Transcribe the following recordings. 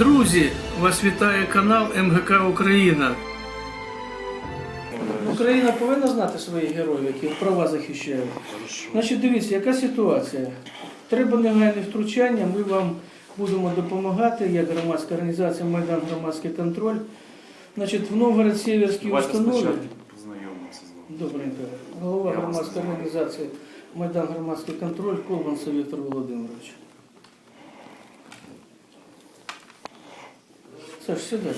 Друзі, вас вітає канал МГК Україна. Україна повинна знати своїх героїв, які права захищають. Значить, дивіться, яка ситуація. Треба негайне втручання. Ми вам будемо допомагати, як громадська організація Майдан Громадський контроль. Значить, в Новгород-Сіверській Давайте установі. Добренько. Голова громадської організації Майдан Громадський контроль Колбанцев Віктор Володимирович. Саш, сідай.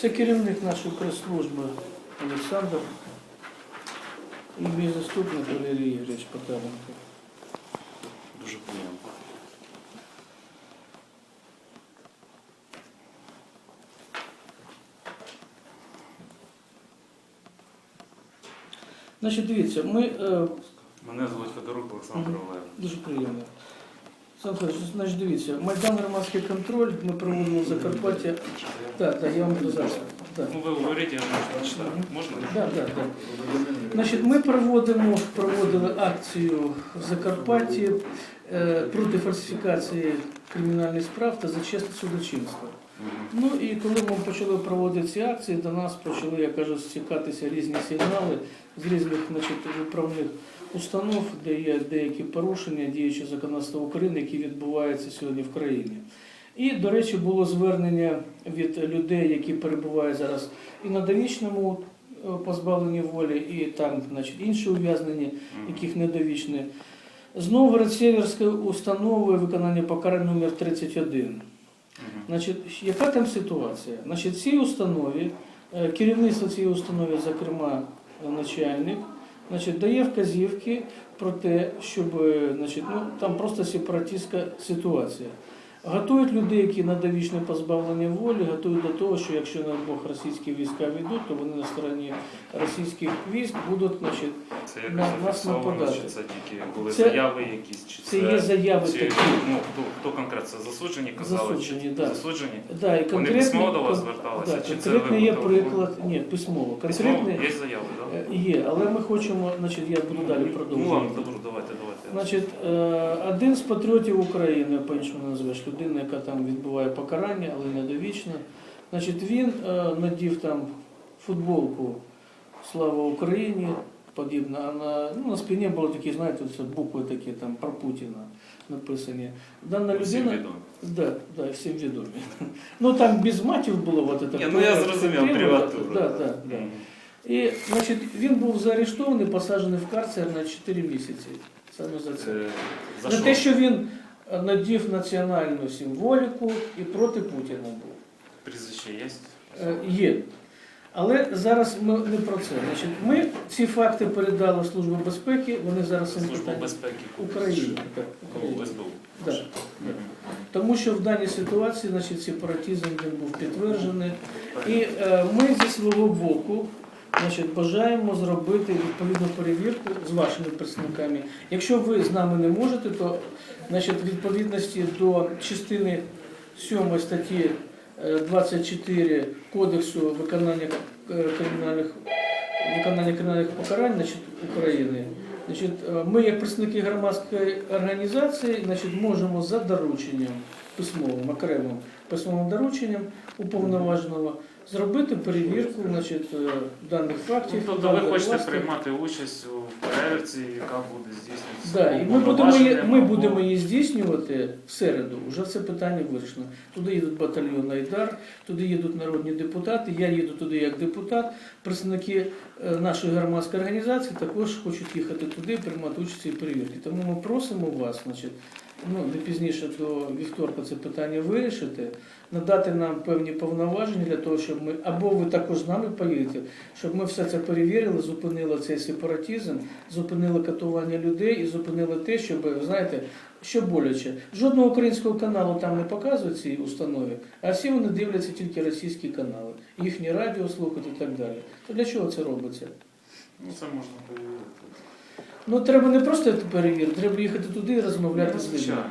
Це керівник нашої прес-служби Олександр і мій заступник Валерій Ігорович Потаренко. Дуже приємно. Значить, дивіться, ми е, Мене звуть Федорук Олександр Мгм. Дуже приємно. Олександр значить, дивіться, Майдан Громадський контроль, ми проводимо в Закарпаття. Так, так, я вам буду зараз. Так. Ну ви говорите, я можу. Можна? Так, так, так. Значить, ми проводимо, проводили акцію в Закарпатті е, проти фальсифікації кримінальних справ та за чесне судочинство. Ну і коли ми почали проводити ці акції, до нас почали, я кажу, стікатися різні сигнали з різних значить, управних установ, де є деякі порушення діючого законодавства України, які відбуваються сьогодні в країні. І, до речі, було звернення від людей, які перебувають зараз і на довічному е, позбавленні волі, і там, значить, інші ув'язнені, яких недовічне. З Новгород-Сєверської установи виконання покарань номер 31. Значить, яка там ситуація? Значить, цій установі, е, керівництво цієї установи, зокрема е, начальник, значить, дає вказівки про те, щоб е, значить, ну, там просто сепаратистська ситуація. Готують людей, які на довічне позбавлення волі, готують до того, що якщо на Бог російські війська війдуть, то вони на стороні російських військ будуть значить, Це на- нас нападати. чи це тільки були Це- заяви якісь, чи це є заяви чи, такі. Ну, хто, хто конкретно? Це засуджені казали? Засуджені, чи, да. Засуджені? Да, і Вони письмово до вас зверталися? Да, чи це конкретний ви є приклад, ні, письмово. Письмово? Є заяви, так? Е, Є, але ми хочемо, значить, я буду далі Ну продовжувати. ладно, добре. Значить, е, один з патріотів України, по-іншому не назвеш, людина, яка там відбуває покарання, але недовічно. Значить, він е, надів там футболку Слава Україні, подібно, а на, ну, на спині були такі, знаєте, це букви такі там про Путіна написані. Дана Всім людина. Да, да, всім відомі. Ну там без матів було вот это. Ну я зрозумів, приватура. Да, да, да. І, значить, він був заарештований, посаджений в карцер на 4 місяці. Саме за це. Е, За За що? те, що він надів національну символіку і проти Путіна був. Прізвище є? Е, Є. Але зараз ми не про це. Значить, ми ці факти передали в Службу безпеки, вони зараз цим Служба питанням безпеки. Так. СБУ. Да. Тому що в даній ситуації значить, сепаратизм він був підтверджений. І е, ми зі свого боку значить, бажаємо зробити відповідну перевірку з вашими представниками. Якщо ви з нами не можете, то значить, відповідності до частини 7 статті е, 24 Кодексу виконання е, кримінальних виконання кримінальних покарань значить, України. Значить, е, ми, як представники громадської організації, значить, можемо за дорученням письмовим, окремим письмовим дорученням уповноваженого зробити перевірку значить, е, даних фактів. Ну, Тобто ви даних хочете власних. приймати участь у перевірці, яка буде здійснюватися? Да, і ми будемо, її, ми будемо її здійснювати в середу. Вже це питання вирішено. Туди їдуть батальйон Айдар, туди їдуть народні депутати. Я їду туди як депутат. Представники е, нашої громадської організації також хочуть їхати туди, приймати участь у цій перевірці. Тому ми просимо вас, значить, ну не пізніше до вівторка це питання вирішити, надати нам певні повноваження для того, щоб ми або ви також з нами поїдете, щоб ми все це перевірили, зупинили цей сепаратизм, зупинили катування людей і зупинили те, щоб знаєте, що боляче. Жодного українського каналу там не показують цій установі, а всі вони дивляться тільки російські канали, їхні радіо слухають і так далі. То для чого це робиться? Ну, це можна перевірити. Ну треба не просто перевірити, треба їхати туди і розмовляти Ну, з людьми.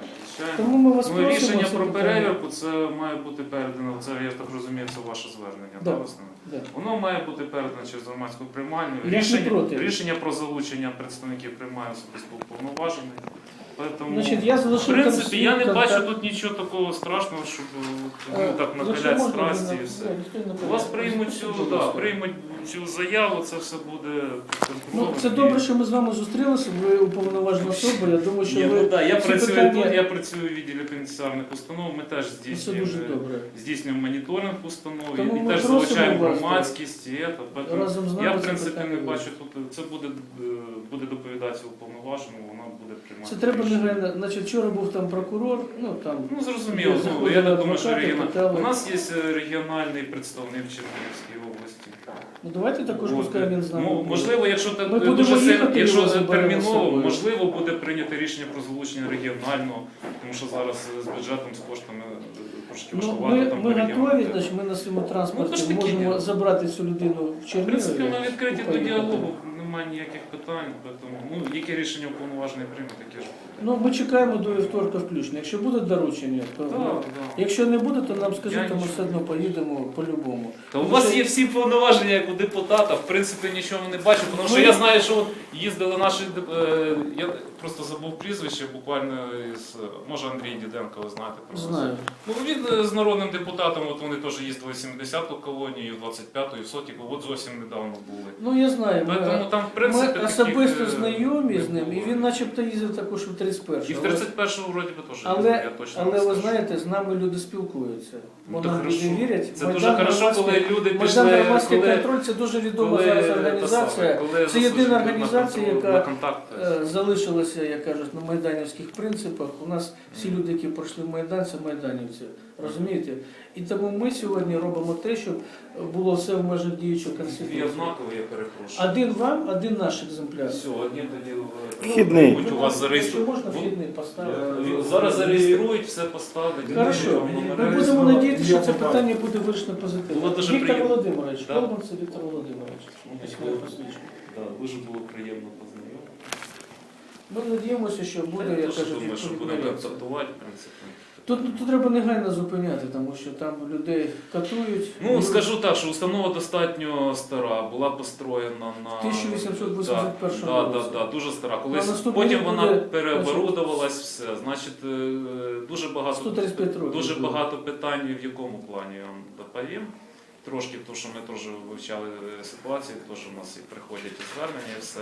Тому ми вас Ну, просимо. рішення про перевірку це має бути передано. Це я так розумію, це ваше звернення, Да. да, основне? Да. Воно має бути передано через громадську приймальню. Я ж не Рішення, проти. рішення про залучення представників приймає особисто уповноважений. Поэтому, Значить, я в принципі, я не бачу тут нічого такого страшного, щоб ну, так якщо накаляти страсті і все. У вас приймуть цю, да, приймуть цю заяву, це все буде Ну, це добре, що ми з вами зустрілися. Ви уповноважена особа. Я думаю, що Ні, ви ну, да, я ці працюю питання- тут, я працюю у відділі пенітенціарних установ, ми теж це здійснюємо, дуже добре. здійснюємо моніторинг установ Тому і ми теж просимо залучаємо вас, громадськість. І це, поэтому Разом з нами я, в це принципі, не бачу тут, це буде, е, буде доповідатися уповноваженому, вона буде приймати. Це треба негайно. Значить, вчора був там прокурор, ну там Ну, зрозуміло, ну, я не думаю, що адвокати, регіонал. питали. У нас є е, регіональний представник в Чернігівській області. ну давайте також От, пускай він з нами. ну, буде. можливо, якщо те- Ми дуже сильно, їхати, якщо його заберемо з терміново, собою. можливо, буде прийнято рішення про залучення регіонального, тому що зараз е, з бюджетом, з коштами е, трошки Ну, важкувато ми, там ми готові, значить, ми на своєму Ну, транспорті ж таки, можемо ні. забрати цю людину в В Чернігові. принципі, ми відкриті до діалогу, немає ніяких питань, тому ну, яке рішення уповноважений прийме, таке ж. Ну, ми чекаємо до вівторка включно. Якщо буде доручення, то ну, так. якщо не буде, то нам скажіть, то ми все одно поїдемо по-любому. Та у вас є всі повноваження як у депутата, в принципі нічого не бачу, тому що я знаю, що от їздили наші е, я просто забув прізвище, буквально із може Андрій Діденко, ви знаєте про. Знаю. Ну він е, з народним депутатом, от вони теж їздили в 70-ту колонію, 25-ту і в Сотіку, от зовсім недавно були. Ну я знаю. Ми, Тому там, в принципі, ми таких, особисто е, знайомі з ним, і він начебто їздив також у 31 І в 31-му вроді би теж Але- я точно Але ви знаєте, з нами люди спілкуються. Ну, хорошо. люди вірять. Це Майдан дуже хорошо, Громадський- коли люди Майдан пішли, громадський коли, контроль це дуже відома коли, зараз те організація. саме, коли Це єдина заслужили на організація, контроль, яка, на контакт. Е, Залишилося, як кажуть, на майданівських принципах. У нас всі люди, які пройшли Майдан, це майданівці. Розумієте? І тому ми сьогодні робимо те, щоб було все в межах діючого Дві конституції. однакові, я перепрошую. Один вам, один наш екземпляр. Все, одні тоді е, Вхідний. будь у вас зареєструють. Можна вхідний поставити. Е, Зараз зареєструють, все поставлять. Хорошо. Ми будемо надіятися, що це питання буде вирішено позитивно. Було дуже Віктор приємно. Володимирович, Да. Це Віктор Володимирович. Письмове посвідчення. Да, дуже було приємно познайомитися. Ми надіємося, що буде, Я кажу, думаю, що відповідна будемо контактувати, в принципі. Тут, тут треба негайно зупиняти, тому що там людей катують. Ну, скажу так, що установа достатньо стара, була построєна на 1881 да, да, да, да, дуже стара. Колись потім вона буде, переоборудувалась, все. Значить, е, дуже багато 135 років. Дуже багато питань, в якому плані я вам доповім. Трошки, тому що ми теж вивчали е, ситуацію, теж у нас і приходять і звернення, і все.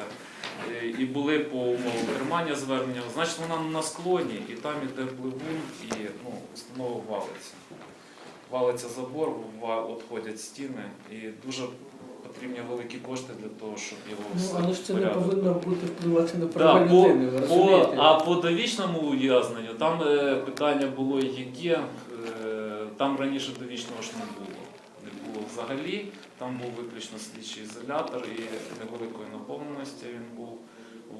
Е, І були по умовам тримання звернення. Значить, вона на склоні, і там іде пливун, і ну, установа валиться. Валиться забор, отходять стіни, і дуже потрібні великі кошти для того, щоб його Ну, все але ж це не повинно бути впливати на Да, права по, людини, ви по, а по довічному ув'язненню там е, питання було яке, е, там раніше довічного ж не було. Взагалі. Там був виключно слідчий ізолятор і невеликої наповненості він був.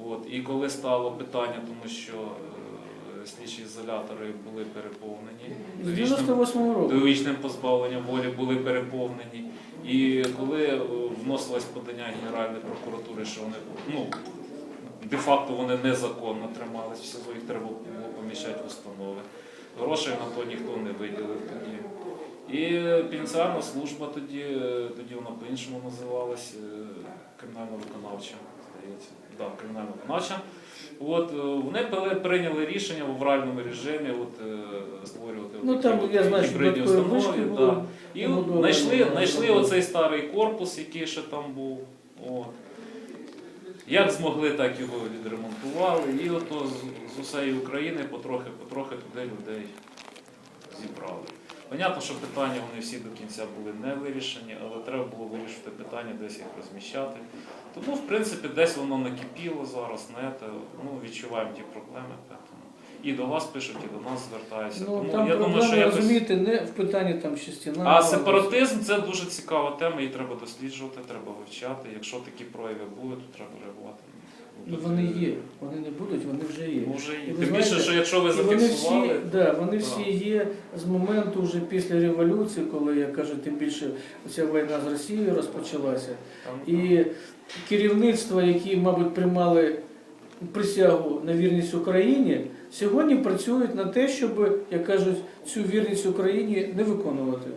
От. І коли стало питання, тому що е, слідчі ізолятори були переповнені, довічним 98 року. довічним позбавленням волі були переповнені. І коли е, вносилось подання Генеральної прокуратури, що вони ну, де-факто вони незаконно тримались в СІЗО, їх треба було поміщати в установи. Грошей на то ніхто не виділив тоді. І пенітенціарна служба тоді, е, тоді вона по-іншому називалась, е, кримінально-виконавча, здається. Да, кримінально-виконавча. От, е, вони прийняли рішення в авральному режимі от, створювати Ну там, от я знаю, гібридні установи. да. І знайшли, знайшли оцей старий корпус, який ще там був. От. Як змогли, так його відремонтували. І ото з, з усієї України потрохи, потрохи туди людей зібрали. Понятно, що питання вони всі до кінця були не вирішені, але треба було вирішити питання, десь їх розміщати. Тому, в принципі, десь воно накипіло зараз, знаєте, ну, відчуваємо ті проблеми. Поэтому. І до вас пишуть, і до нас звертаються. Ну, Тому там я проблеми, думаю, що якось... розумієте, не в питанні там чи стіна. А сепаратизм це дуже цікава тема, її треба досліджувати, треба вивчати. Якщо такі прояви будуть, то треба реагувати. Ну, вони є, вони не будуть, вони вже є. Вже І є. ви Тим знаєте, більше, що якщо ви І вони всі, зафіксували, да, вони всі є з моменту вже після революції, коли я кажу, тим більше ця війна з Росією розпочалася. там, І керівництва, які, мабуть, приймали присягу на вірність Україні, сьогодні працюють на те, щоб, як кажуть, цю вірність Україні не виконувати.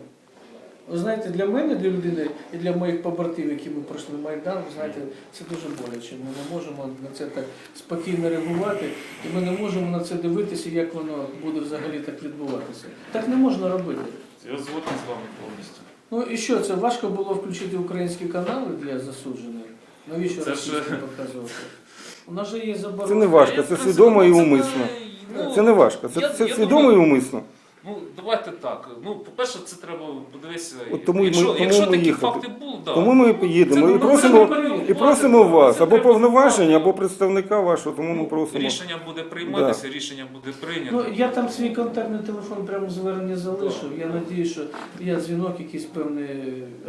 Ви знаєте, для мене, для людини і для моїх побратимів, які ми пройшли Майдан, ви знаєте, це дуже боляче. Ми не можемо на це так спокійно реагувати, і ми не можемо на це дивитися, як воно буде взагалі так відбуватися. Так не можна робити. Я згоден з вами повністю. Ну і що, це важко було включити українські канали для засуджених? Навіщо Це ж- показувати? У нас же є заборона. Це не важко, це свідомо і умисно. ну, Це не важко, це, це свідомо і умисно. Ну, давайте так. Ну, по-перше, це треба подивитися. От тому й ми- якщо тому якщо ми такі їхати. факти були, да. Тому ми поїдемо Це, і ну, просимо, це треба і просимо вас Це або треба повноваження, або представника вашого, тому ми Ну, просимо. Рішення буде прийматися, рішення буде прийнято. Ну, я там свій контактний телефон прямо звернення залишив. Я надію, що я дзвінок якийсь певний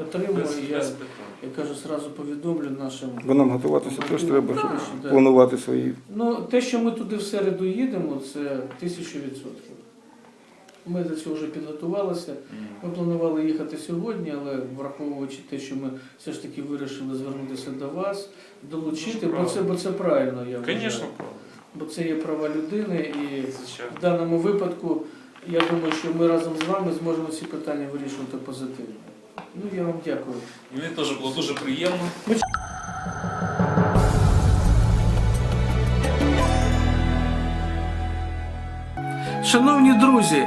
отримаю. без, Я, без питань. я кажу, зразу повідомлю нашим. Бо нам готуватися теж треба, щоб Да. планувати свої. Ну, те, що ми туди в середу їдемо, це тисячу відсотків. Ми до цього вже підготувалися. Ми планували їхати сьогодні, але враховуючи те, що ми все ж таки вирішили звернутися до вас, долучити, бо це, бо це правильно, я вважаю. Бо це є права людини і в даному випадку я думаю, що ми разом з вами зможемо ці питання вирішувати позитивно. Ну, я вам дякую. Мені теж було дуже приємно. Шановні друзі,